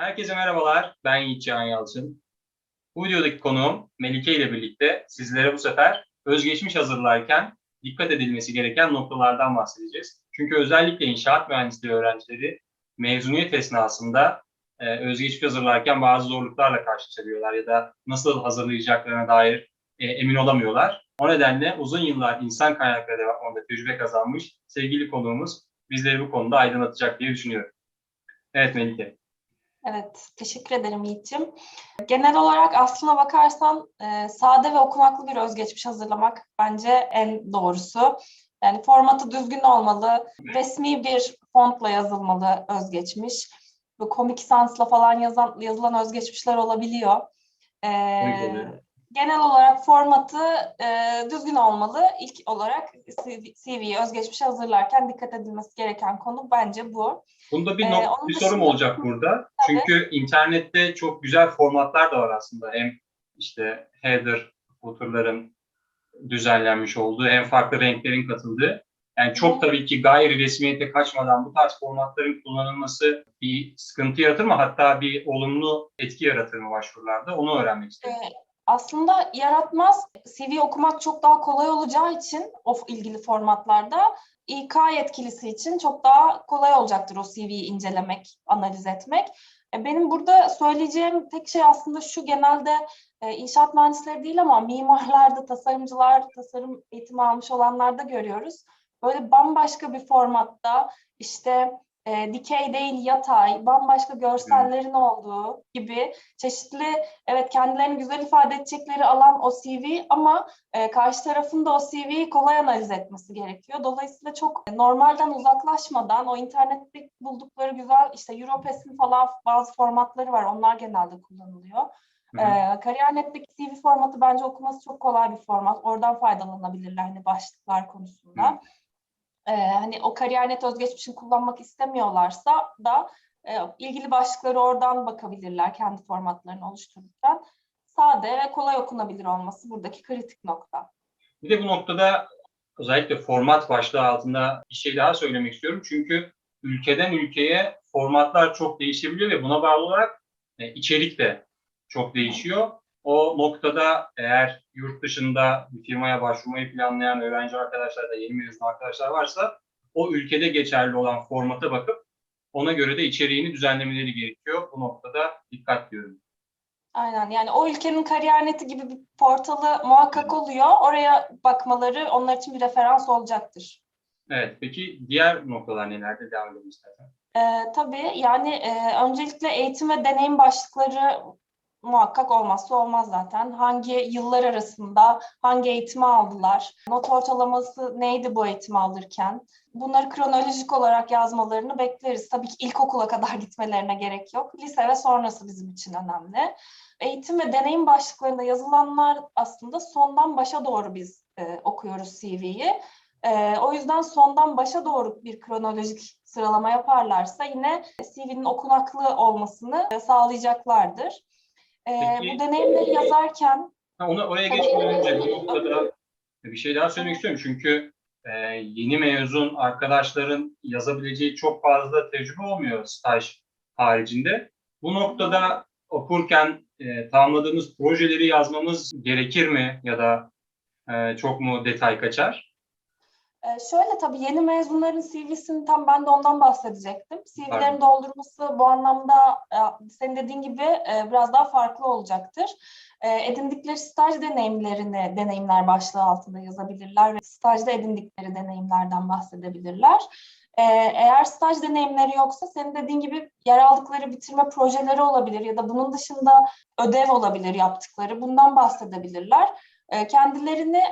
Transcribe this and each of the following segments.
Herkese merhabalar. Ben Yiğit Can Yalçın. Bu videodaki konuğum Melike ile birlikte sizlere bu sefer özgeçmiş hazırlarken dikkat edilmesi gereken noktalardan bahsedeceğiz. Çünkü özellikle inşaat mühendisliği öğrencileri mezuniyet esnasında e, özgeçmiş hazırlarken bazı zorluklarla karşılaşabiliyorlar ya da nasıl hazırlayacaklarına dair e, emin olamıyorlar. O nedenle uzun yıllar insan kaynakları departmanında tecrübe kazanmış sevgili konuğumuz bizleri bu konuda aydınlatacak diye düşünüyorum. Evet Melike. Evet, teşekkür ederim Yiğit'ciğim. Genel olarak aslına bakarsan e, sade ve okunaklı bir özgeçmiş hazırlamak bence en doğrusu. Yani formatı düzgün olmalı, resmi bir fontla yazılmalı özgeçmiş. Bu komik sansla falan yazan, yazılan özgeçmişler olabiliyor. E, oluyor. Genel olarak formatı e, düzgün olmalı. İlk olarak CV'yi özgeçmiş hazırlarken dikkat edilmesi gereken konu bence bu. Bunda bir, Ee, nok- onun bir dışında- sorum olacak burada. Çünkü internette çok güzel formatlar da var aslında. Hem işte header, footer'ların düzenlenmiş olduğu, hem farklı renklerin katıldığı. Yani çok tabii ki gayri resmiyete kaçmadan bu tarz formatların kullanılması bir sıkıntı yaratır mı? Hatta bir olumlu etki yaratır mı başvurularda? Onu öğrenmek istedim. Ee, aslında yaratmaz. CV okumak çok daha kolay olacağı için o ilgili formatlarda İK yetkilisi için çok daha kolay olacaktır o CV'yi incelemek, analiz etmek. E, Benim burada söyleyeceğim tek şey aslında şu genelde e, inşaat mühendisleri değil ama mimarlarda, tasarımcılar, tasarım eğitimi almış olanlarda görüyoruz. Böyle bambaşka bir formatta işte e, dikey değil yatay, bambaşka görsellerin olduğu gibi çeşitli evet kendilerini güzel ifade edecekleri alan o CV ama e, karşı tarafın da o CV'yi kolay analiz etmesi gerekiyor. Dolayısıyla çok normalden uzaklaşmadan o internette buldukları güzel işte Europes'in falan bazı formatları var. Onlar genelde kullanılıyor. Hı hı. E, Kariyer.net'teki CV formatı bence okuması çok kolay bir format. Oradan faydalanabilirler hani başlıklar konusunda. Hı. E, hani o Kariyer.net özgeçmişini kullanmak istemiyorlarsa da e, ilgili başlıkları oradan bakabilirler kendi formatlarını oluştururken. Sade ve kolay okunabilir olması buradaki kritik nokta. Bir de bu noktada özellikle format başlığı altında bir şey daha söylemek istiyorum. Çünkü ülkeden ülkeye formatlar çok değişebiliyor ve buna bağlı olarak e, içerik de çok değişiyor. O noktada eğer yurt dışında bir firmaya başvurmayı planlayan öğrenci arkadaşlar da yeni mezun arkadaşlar varsa o ülkede geçerli olan formata bakıp ona göre de içeriğini düzenlemeleri gerekiyor. Bu noktada dikkat diyorum. Aynen yani o ülkenin Kariyer.net'i gibi bir portalı muhakkak oluyor. Oraya bakmaları onlar için bir referans olacaktır. Evet, peki diğer noktalar nelerde devam edelim istersen? Ee, tabii yani e, öncelikle eğitim ve deneyim başlıkları muhakkak olmazsa olmaz zaten. Hangi yıllar arasında hangi eğitimi aldılar? Not ortalaması neydi bu eğitimi alırken? Bunları kronolojik olarak yazmalarını bekleriz. Tabii ki ilkokula kadar gitmelerine gerek yok. Lise ve sonrası bizim için önemli. Eğitim ve deneyim başlıklarında yazılanlar aslında sondan başa doğru biz e, okuyoruz CV'yi. Ee, o yüzden sondan başa doğru bir kronolojik sıralama yaparlarsa yine CV'nin okunaklı olmasını e, sağlayacaklardır. Ee, Peki- bu deneyimleri yazarken Ha, onu oraya geçmeden önce bu noktada bir şey daha söylemek istiyorum. Çünkü e, yeni mezun arkadaşların yazabileceği çok fazla tecrübe olmuyor staj haricinde. Bu noktada okurken e, tamamladığımız projeleri yazmamız gerekir mi ya da e, çok mu detay kaçar? E, şöyle tabii yeni mezunların CV'sini tam ben de ondan bahsedecektim. CV'lerin doldurması bu anlamda e, senin dediğin gibi e, biraz daha farklı olacaktır. E, edindikleri staj deneyimlerini deneyimler başlığı altında yazabilirler ve stajda edindikleri deneyimlerden bahsedebilirler. Eğer staj deneyimleri yoksa senin dediğin gibi yer aldıkları bitirme projeleri olabilir ya da bunun dışında ödev olabilir yaptıkları. Bundan bahsedebilirler. Kendilerini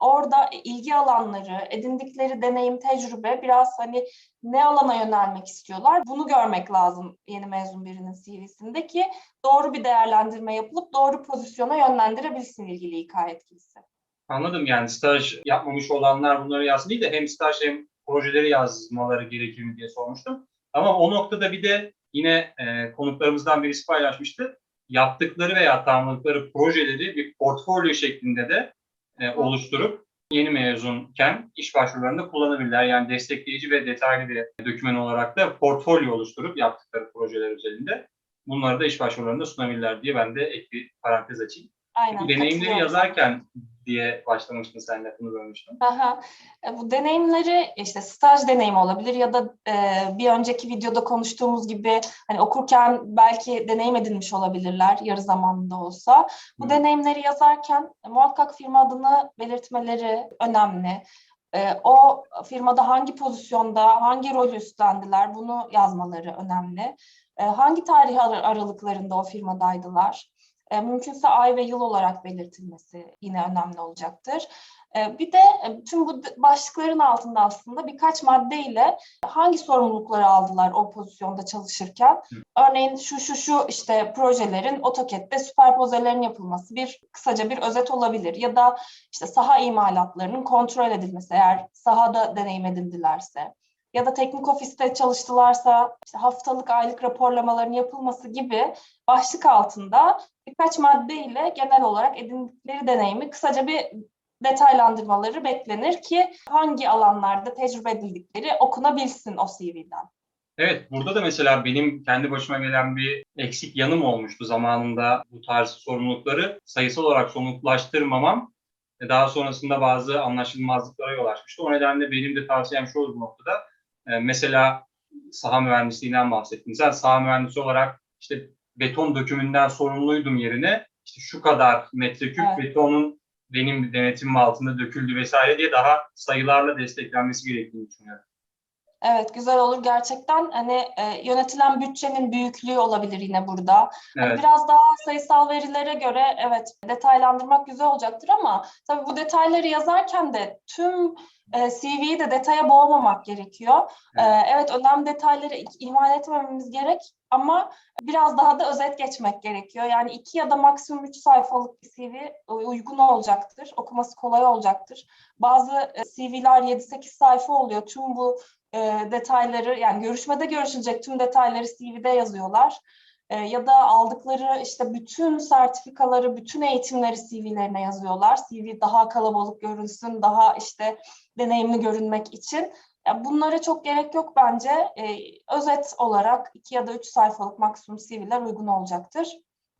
orada ilgi alanları, edindikleri deneyim, tecrübe biraz hani ne alana yönelmek istiyorlar bunu görmek lazım yeni mezun birinin CV'sinde ki doğru bir değerlendirme yapılıp doğru pozisyona yönlendirebilsin ilgili İK yetkilisi. Anladım yani staj yapmamış olanlar bunları yazsın değil de hem staj hem projeleri yazmaları gerekir mi diye sormuştum. Ama o noktada bir de yine e, konuklarımızdan birisi paylaşmıştı. Yaptıkları veya tamamladıkları projeleri bir portfolyo şeklinde de e, oluşturup yeni mezunken iş başvurularında kullanabilirler. Yani destekleyici ve detaylı bir doküman olarak da portfolyo oluşturup yaptıkları projeler üzerinde bunları da iş başvurularında sunabilirler diye ben de ek bir parantez açayım. Aynen. Deneyimleri yazarken diye başlamıştın sen lafını bölmüştüm. Aha. E, Bu deneyimleri işte staj deneyimi olabilir ya da e, bir önceki videoda konuştuğumuz gibi hani okurken belki deneyim edinmiş olabilirler yarı zamanlı olsa. Bu Hı. deneyimleri yazarken e, muhakkak firma adını belirtmeleri önemli. E, o firmada hangi pozisyonda, hangi rolü üstlendiler bunu yazmaları önemli. E, hangi tarih ar- aralıklarında o firmadaydılar? E, mümkünse ay ve yıl olarak belirtilmesi yine önemli olacaktır. E, bir de e, tüm bu başlıkların altında aslında birkaç maddeyle hangi sorumlulukları aldılar o pozisyonda çalışırken. Örneğin şu şu şu işte projelerin AutoCAD'de süperpozelerin yapılması bir kısaca bir özet olabilir. Ya da işte saha imalatlarının kontrol edilmesi eğer sahada deneyim edindilerse ya da teknik ofiste çalıştılarsa işte haftalık aylık raporlamaların yapılması gibi başlık altında birkaç maddeyle genel olarak edindikleri deneyimi kısaca bir detaylandırmaları beklenir ki hangi alanlarda tecrübe edildikleri okunabilsin o CV'den. Evet, burada da mesela benim kendi başıma gelen bir eksik yanım olmuştu zamanında bu tarz sorumlulukları sayısal olarak somutlaştırmamam ve daha sonrasında bazı anlaşılmazlıklara yol açmıştı. O nedenle benim de tavsiyem şu olur bu noktada. Ee, mesela saha mühendisliğinden bahsettim. Sen saha mühendisi olarak işte beton dökümünden sorumluydum yerine işte şu kadar metreküp Evet. betonun benim denetimim altında döküldü vesaire diye daha sayılarla desteklenmesi gerektiğini düşünüyorum. Evet güzel olur gerçekten hani e, yönetilen bütçenin büyüklüğü olabilir yine burada. Hani Evet. biraz daha sayısal verilere göre evet detaylandırmak güzel olacaktır ama tabii bu detayları yazarken de tüm e, CV'yi de detaya boğmamak gerekiyor. Evet. E, evet önemli detayları ihmal etmememiz gerek ama biraz daha da özet geçmek gerekiyor. Yani iki ya da maksimum üç sayfalık bir CV uygun olacaktır. Okuması kolay olacaktır. Bazı e, CV'ler 7-8 sayfa oluyor. Tüm bu e, detayları yani görüşmede görüşülecek tüm detayları CV'de yazıyorlar. E, ya da aldıkları işte bütün sertifikaları, bütün eğitimleri CV'lerine yazıyorlar. CV daha kalabalık görünsün, daha işte deneyimli görünmek için. Ya bunlara çok gerek yok bence. E, özet olarak iki ya da üç sayfalık maksimum CV'ler uygun olacaktır.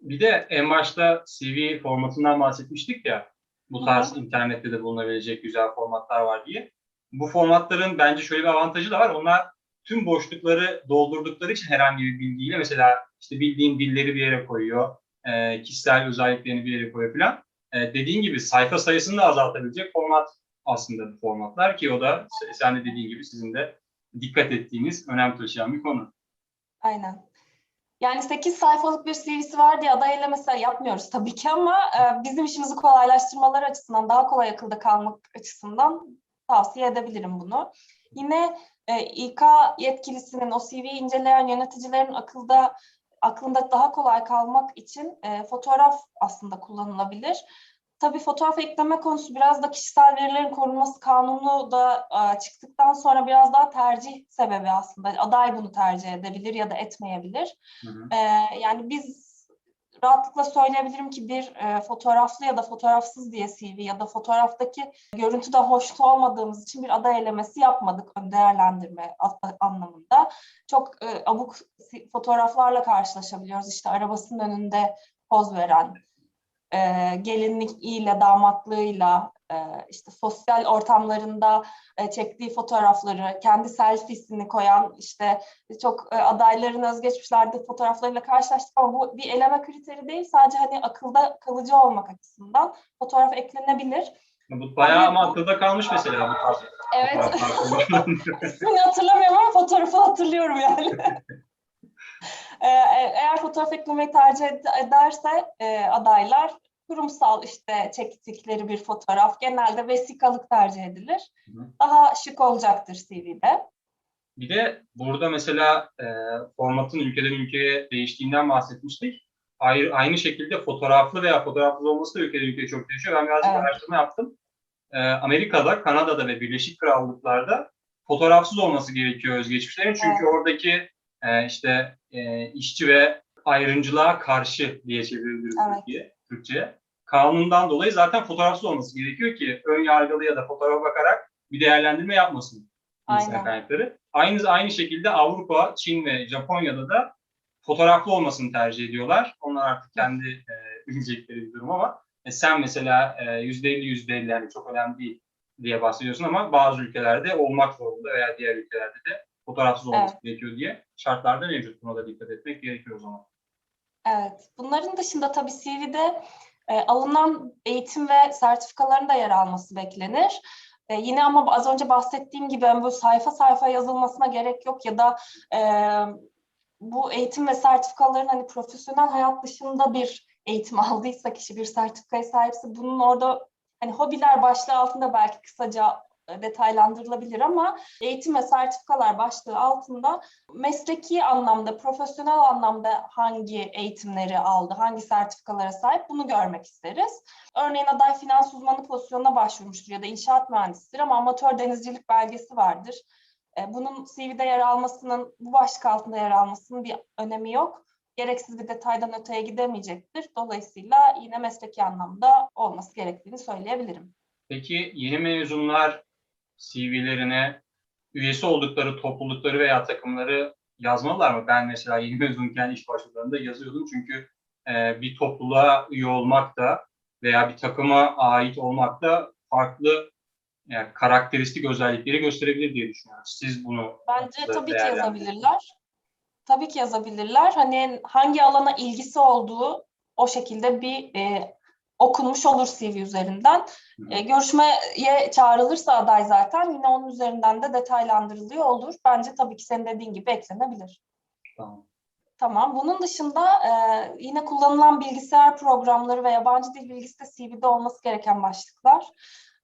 Bir de en başta CV formatından bahsetmiştik ya. Bu tarz internette de bulunabilecek güzel formatlar var diye. Bu formatların bence şöyle bir avantajı da var. Onlar tüm boşlukları doldurdukları için herhangi bir bilgiyle mesela işte bildiğin dilleri bir yere koyuyor. e, kişisel özelliklerini bir yere koyuyor falan. E, dediğin gibi sayfa sayısını da azaltabilecek format aslında bu formatlar ki o da sen de dediğin gibi sizin de dikkat ettiğiniz, önem taşıyan bir konu. Aynen. Yani 8 sayfalık bir CV'si var diye aday elemesi yapmıyoruz tabii ki ama e, bizim işimizi kolaylaştırmaları açısından, daha kolay akılda kalmak açısından tavsiye edebilirim bunu. Yine e, İK yetkilisinin o CV inceleyen yöneticilerin akılda aklında daha kolay kalmak için e, fotoğraf aslında kullanılabilir. Tabii fotoğraf ekleme konusu biraz da kişisel verilerin korunması kanunu da e, çıktıktan sonra biraz daha tercih sebebi aslında. Aday bunu tercih edebilir ya da etmeyebilir. Hı hı. Ee, yani biz rahatlıkla söyleyebilirim ki bir e, fotoğraflı ya da fotoğrafsız diye CV ya da fotoğraftaki görüntüde hoş olmadığımız için bir aday elemesi yapmadık ön değerlendirme anlamında. Çok e, abuk fotoğraflarla karşılaşabiliyoruz. İşte arabasının önünde poz veren, e, gelinliğiyle, damatlığıyla, e, işte sosyal ortamlarında e, çektiği fotoğrafları, kendi selfiesini koyan işte çok e, adayların özgeçmişlerde fotoğraflarıyla karşılaştık ama bu bir eleme kriteri değil. Sadece hani akılda kalıcı olmak açısından fotoğraf eklenebilir. Bu bayağı Tabii ama akılda kalmış mesela bu tarz Evet. İsmini hatırlamıyorum ama fotoğrafı hatırlıyorum yani. Ee, e- eğer fotoğraf eklemeyi tercih ed- ederse e, adaylar kurumsal işte çektikleri bir fotoğraf genelde vesikalık tercih edilir. Daha şık olacaktır CV'de. Bir de burada mesela e, formatın ülkeden ülkeye değiştiğinden bahsetmiştik. Ayrı, aynı şekilde fotoğraflı veya fotoğrafsız olması da ülkeden ülkeye çok değişiyor. Ben birazcık Evet. araştırma yaptım. E, Amerika'da, Kanada'da ve Birleşik Krallıklarda fotoğrafsız olması gerekiyor özgeçmişlerin. Çünkü oradaki e, işte e, işçi ve ayrımcılığa karşı diye çevirebiliriz Evet. Türkiye, Türkçe'ye. Kanundan dolayı zaten fotoğrafsız olması gerekiyor ki ön yargılı ya da fotoğrafa bakarak bir değerlendirme yapmasın insan Aynen. kaynakları. Aynı aynı şekilde Avrupa, Çin ve Japonya'da da fotoğraflı olmasını tercih ediyorlar. Onlar artık kendi e, bilecekleri bir durum ama e, sen mesela e, %50 %50 yani çok önemli değil diye bahsediyorsun ama bazı ülkelerde olmak zorunda veya diğer ülkelerde de fotoğrafsız olması gerekiyor diye şartlarda mevcut. Buna da dikkat etmek gerekiyor o zaman. Evet. Bunların dışında tabii CV'de e, alınan eğitim ve sertifikaların da yer alması beklenir. E, yine ama az önce bahsettiğim gibi hani böyle sayfa sayfa yazılmasına gerek yok ya da e, bu eğitim ve sertifikaların hani profesyonel hayat dışında bir eğitim aldıysa kişi bir sertifikaya sahipse bunun orada hani hobiler başlığı altında belki kısaca detaylandırılabilir ama eğitim ve sertifikalar başlığı altında mesleki anlamda, profesyonel anlamda hangi eğitimleri aldı, hangi sertifikalara sahip bunu görmek isteriz. Örneğin aday finans uzmanı pozisyonuna başvurmuştur ya da inşaat mühendisidir ama amatör denizcilik belgesi vardır. E, Bunun CV'de yer almasının, bu başlık altında yer almasının bir önemi yok. Gereksiz bir detaydan öteye gidemeyecektir. Dolayısıyla yine mesleki anlamda olması gerektiğini söyleyebilirim. Peki yeni mezunlar CV'lerine üyesi oldukları toplulukları veya takımları yazmalılar mı? Ben mesela yeni mezunken iş başvurularında yazıyordum çünkü e, bir topluluğa üye olmak da veya bir takıma ait olmak da farklı yani karakteristik özellikleri gösterebilir diye düşünüyorum. Siz bunu Bence tabii ki yazabilirler. Tabii ki yazabilirler. Hani hangi alana ilgisi olduğu o şekilde bir e, okunmuş olur CV üzerinden. E, görüşmeye çağrılırsa aday zaten yine onun üzerinden de detaylandırılıyor olur. Bence tabii ki senin dediğin gibi eklenebilir. Tamam. Tamam. Bunun dışında e, yine kullanılan bilgisayar programları ve yabancı dil bilgisi de CV'de olması gereken başlıklar.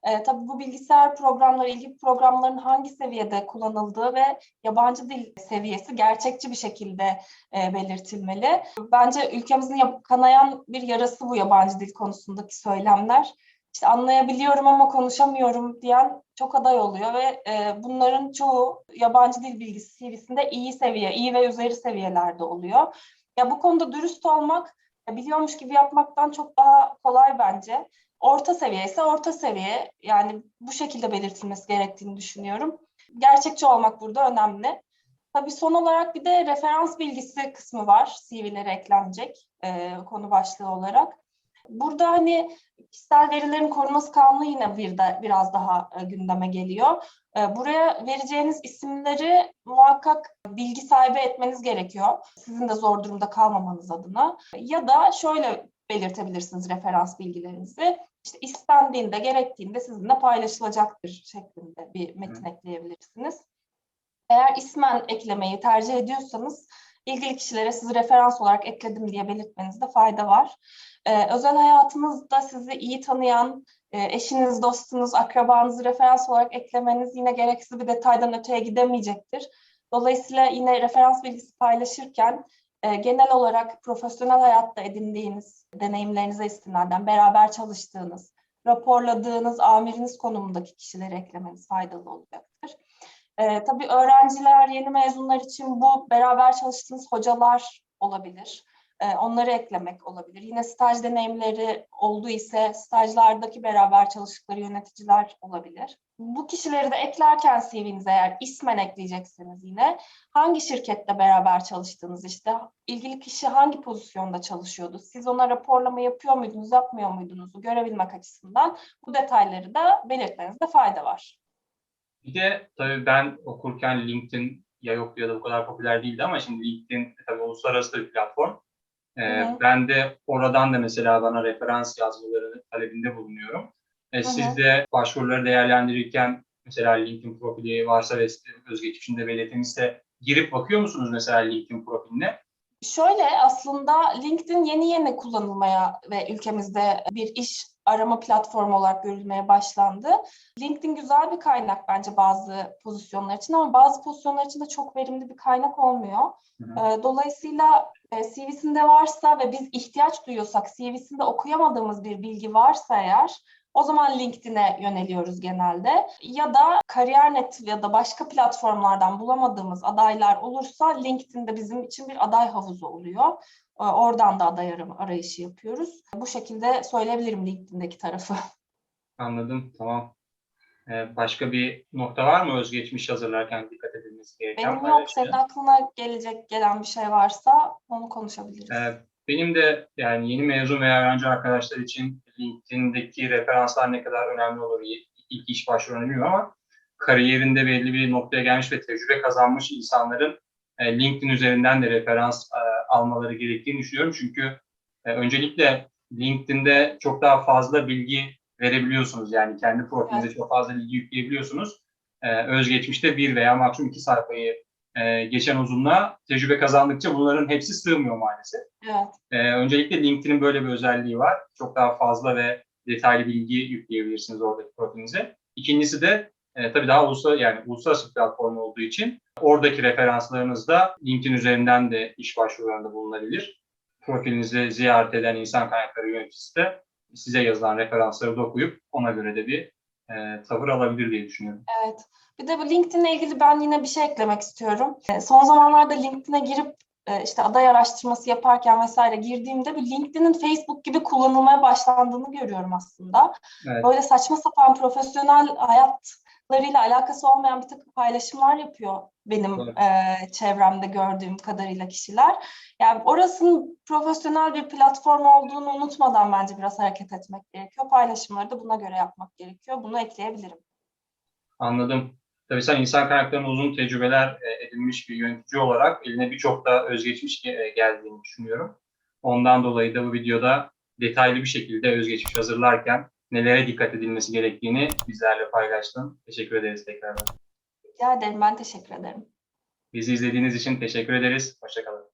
E, tabii bu bilgisayar programları, ilgili programların hangi seviyede kullanıldığı ve yabancı dil seviyesi gerçekçi bir şekilde e, belirtilmeli. Bence ülkemizin kanayan bir yarası bu yabancı dil konusundaki söylemler. İşte anlayabiliyorum ama konuşamıyorum diyen çok aday oluyor ve e, bunların çoğu yabancı dil bilgisi CV'sinde iyi seviye, iyi ve üzeri seviyelerde oluyor. Ya bu konuda dürüst olmak, biliyormuş gibi yapmaktan çok daha kolay bence. Orta seviye ise orta seviye, yani bu şekilde belirtilmesi gerektiğini düşünüyorum. Gerçekçi olmak burada önemli. Tabii son olarak bir de referans bilgisi kısmı var CV'lere eklenecek e, konu başlığı olarak. Burada hani kişisel verilerin korunması kanunu yine bir de biraz daha e, gündeme geliyor. E, buraya vereceğiniz isimleri muhakkak bilgi sahibi etmeniz gerekiyor. Sizin de zor durumda kalmamanız adına. Ya da şöyle belirtebilirsiniz referans bilgilerinizi. İşte istendiğinde, gerektiğinde sizinle paylaşılacaktır şeklinde bir metin ekleyebilirsiniz. Eğer ismen eklemeyi tercih ediyorsanız ilgili kişilere sizi referans olarak ekledim diye belirtmenizde fayda var. Ee, özel hayatınızda sizi iyi tanıyan e, eşiniz, dostunuz, akrabanızı referans olarak eklemeniz yine gereksiz bir detaydan öteye gidemeyecektir. Dolayısıyla yine referans bilgisi paylaşırken e, genel olarak profesyonel hayatta edindiğiniz deneyimlerinize istinaden beraber çalıştığınız, raporladığınız amiriniz konumundaki kişileri eklemeniz faydalı olacaktır. Ee, tabii öğrenciler, yeni mezunlar için bu beraber çalıştığınız hocalar olabilir. Ee, onları eklemek olabilir. Yine staj deneyimleri olduğu ise stajlardaki beraber çalıştıkları yöneticiler olabilir. Bu kişileri de eklerken CV'nize eğer ismen ekleyecekseniz yine hangi şirkette beraber çalıştığınız işte ilgili kişi hangi pozisyonda çalışıyordu, siz ona raporlama yapıyor muydunuz, yapmıyor muydunuz görebilmek açısından bu detayları da belirtmenizde fayda var. Bir de tabii ben okurken LinkedIn ya yoktu ya da bu kadar popüler değildi ama şimdi LinkedIn tabii uluslararası bir platform. Hı. ben de oradan da mesela bana referans yazmaları talebinde bulunuyorum. Hı. siz de başvuruları değerlendirirken mesela LinkedIn profili varsa ve özgeçmişinde belirtmişse girip bakıyor musunuz mesela LinkedIn profiline? Şöyle aslında LinkedIn yeni yeni kullanılmaya ve ülkemizde bir iş arama platformu olarak görülmeye başlandı. LinkedIn güzel bir kaynak bence bazı pozisyonlar için ama bazı pozisyonlar için de çok verimli bir kaynak olmuyor. Hı hı. Dolayısıyla e, CV'sinde varsa ve biz ihtiyaç duyuyorsak, CV'sinde okuyamadığımız bir bilgi varsa eğer o zaman LinkedIn'e yöneliyoruz genelde. Ya da Kariyer.net ya da başka platformlardan bulamadığımız adaylar olursa LinkedIn'de bizim için bir aday havuzu oluyor. Ee, Oradan da aday arayışı yapıyoruz. Bu şekilde söyleyebilirim LinkedIn'deki tarafı. Anladım, tamam. Ee, başka bir nokta var mı özgeçmiş hazırlarken dikkat edilmesi gereken Benim yok, senin aklına gelecek gelen bir şey varsa Onu konuşabiliriz. Ee, benim de yani yeni mezun veya öğrenci arkadaşlar için LinkedIn'deki referanslar ne kadar önemli olur ilk iş başvurularını bilmiyorum ama kariyerinde belli bir noktaya gelmiş ve tecrübe kazanmış insanların e, LinkedIn üzerinden de referans e, almaları gerektiğini düşünüyorum. Çünkü e, öncelikle LinkedIn'de çok daha fazla bilgi verebiliyorsunuz. Yani kendi profilinize Evet. çok fazla bilgi yükleyebiliyorsunuz. E, özgeçmişte bir veya maksimum iki sayfayı e, geçen uzunluğa tecrübe kazandıkça bunların hepsi sığmıyor maalesef. Evet. Ee, öncelikle LinkedIn'in böyle bir özelliği var. Çok daha fazla ve detaylı bilgi yükleyebilirsiniz oradaki profilinize. İkincisi de e, tabii daha ulusal yani uluslararası bir platform olduğu için oradaki referanslarınız da LinkedIn üzerinden de iş başvurularında bulunabilir. Profilinizi ziyaret eden insan kaynakları yöneticisi de size yazılan referansları da okuyup ona göre de bir e, tavır alabilir diye düşünüyorum. Evet. Bir de bu LinkedIn'le ilgili ben yine bir şey eklemek istiyorum. E, Son zamanlarda LinkedIn'e girip e, işte aday araştırması yaparken vesaire girdiğimde bir LinkedIn'in Facebook gibi kullanılmaya başlandığını görüyorum aslında. Evet. Böyle saçma sapan profesyonel hayatlarıyla alakası olmayan bir takım paylaşımlar yapıyor benim Doğru. e, çevremde gördüğüm kadarıyla kişiler. Yani orasının profesyonel bir platform olduğunu unutmadan bence biraz hareket etmek gerekiyor. Paylaşımları da buna göre yapmak gerekiyor. Bunu ekleyebilirim. Anladım. Tabii sen insan kaynaklarına uzun tecrübeler e, edinmiş bir yönetici olarak eline birçok da özgeçmiş ge- e, geldiğini düşünüyorum. Ondan dolayı da bu videoda detaylı bir şekilde özgeçmiş hazırlarken nelere dikkat edilmesi gerektiğini bizlerle paylaştın. Teşekkür ederiz tekrardan. Rica ederim. Ben teşekkür ederim. Bizi izlediğiniz için teşekkür ederiz. Hoşçakalın.